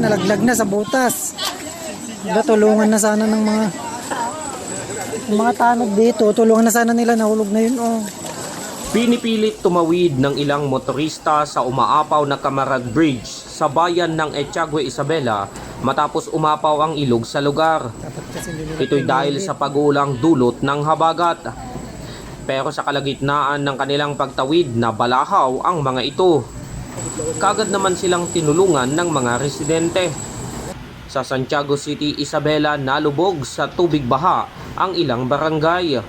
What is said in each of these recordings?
nalaglag na sa butas. Diba, tulungan na sana ng mga ng mga tanod dito. Tulungan na sana nila, nahulog na yun. Oh. Pinipilit tumawid ng ilang motorista sa umaapaw na Camarag Bridge sa bayan ng Echagüe Isabela matapos umapaw ang ilog sa lugar. Ito'y dahil sa pagulang dulot ng habagat. Pero sa kalagitnaan ng kanilang pagtawid na balahaw ang mga ito. Kagad naman silang tinulungan ng mga residente. Sa Santiago City, Isabela, nalubog sa tubig baha ang ilang barangay.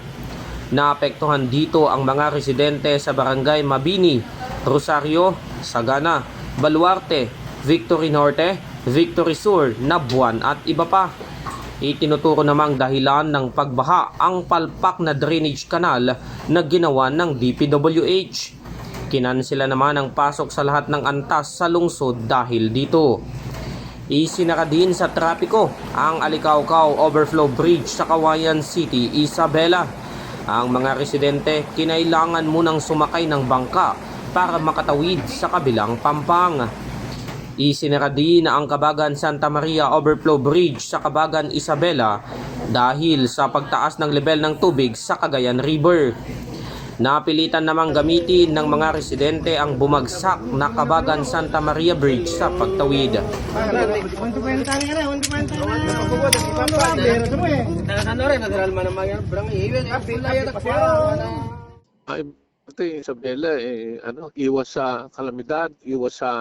Naapektuhan dito ang mga residente sa barangay Mabini, Rosario, Sagana, Baluarte, Victory Norte, Victory Sur, Nabuan at iba pa. Itinuturo namang dahilan ng pagbaha ang palpak na drainage canal na ginawa ng DPWH. Kinansila naman ang pasok sa lahat ng antas sa lungsod dahil dito. Isinara din sa trapiko ang Alikawkaw Overflow Bridge sa Kawayan City, Isabela. Ang mga residente kinailangan munang sumakay ng bangka para makatawid sa kabilang pampang. Isinara din ang Kabagan Santa Maria Overflow Bridge sa Kabagan Isabela dahil sa pagtaas ng level ng tubig sa Cagayan River. Napilitan namang gamitin ng mga residente ang bumagsak na Kabagan Santa Maria Bridge sa pagtawid. Ay, ito Isabela, eh, ano, iwas sa kalamidad, iwas sa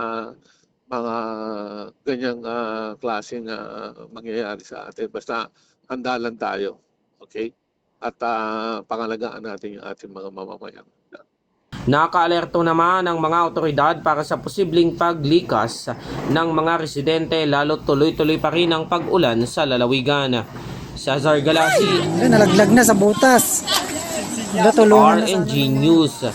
mga ganyang ah, klaseng ah, mangyayari sa atin. Basta handa lang tayo. Okay? At ah, pangalagaan natin yung ating mga mamamayan. Nakaalerto naman ang mga otoridad para sa posibleng paglikas ng mga residente lalo tuloy-tuloy pa rin ang pag-ulan sa lalawigan. Cesar Galasi, Diba, nalaglag na sa butas. RNG News.